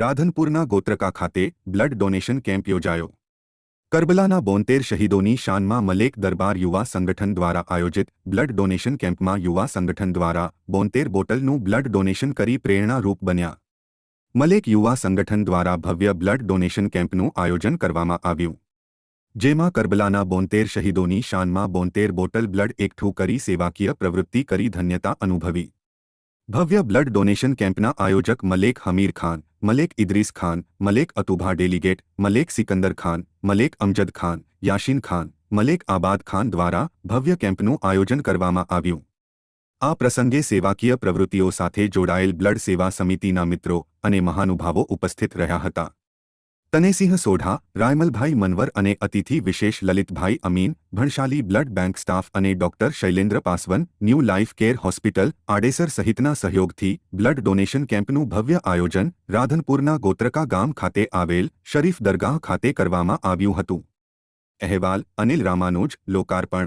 રાધનપુરના ગોત્રકા ખાતે blood donation camp યોજાયો. કરબલાના બોતેર શહીદોની શાનમાં મલેક દરબાર યુવા સંગઠન દ્વારા આયોજિત બ્લડ ડોનેશન કેમ્પમાં યુવા સંગઠન દ્વારા બોતેર બોટલનું બ્લડ ડોનેશન કરી પ્રેરણારૂપ બન્યા. મલેક યુવા સંગઠન દ્વારા ભવ્ય બ્લડ ડોનેશન કેમ્પનું આયોજન કરવામાં આવ્યું. જેમાં કરબલાના બોતેર શહીદોની શાનમાં બોતેર બોટલ બ્લડ એકઠું કરી સેવાકીય પ્રવૃત્તિ કરી ધન્યતા અનુભવી. ભવ્ય બ્લડ ડોનેશન કેમ્પના આયોજક મલેક હમીર ખાન, મલેક ઇદ્રીસ ખાન, મલેક અતુભા ડેલિગેટ, મલેક સિકંદર ખાન, મલેક અમજદ ખાન, યાશીન ખાન, મલેક આબાદ ખાન દ્વારા ભવ્ય કેમ્પનું આયોજન કરવામાં આવ્યું. આ પ્રસંગે સેવાકીય પ્રવૃત્તિઓ સાથે જોડાયેલ બ્લડ સેવા સમિતિના મિત્રો અને મહાનુભાવો ઉપસ્થિત રહ્યા હતા. તનેસિંહ સોઢા, રાયમલભાઈ મનવર અને અતિથિ વિશેષ Lalitbhai Amin, Bhansali blood bank staff અને doctor Shailendra Paswan, new life care hospital, Adesar સહિતના સહયોગથી બ્લડ ડોનેશન કેમ્પનું ભવ્ય આયોજન રાધનપુરના ગોત્રકા ગામ ખાતે આવેલ શરીફ દરગાહ ખાતે કરવામાં આવ્યું હતું. અહેવાલ અનિલ રામાનુજ, લોકાર્પણ.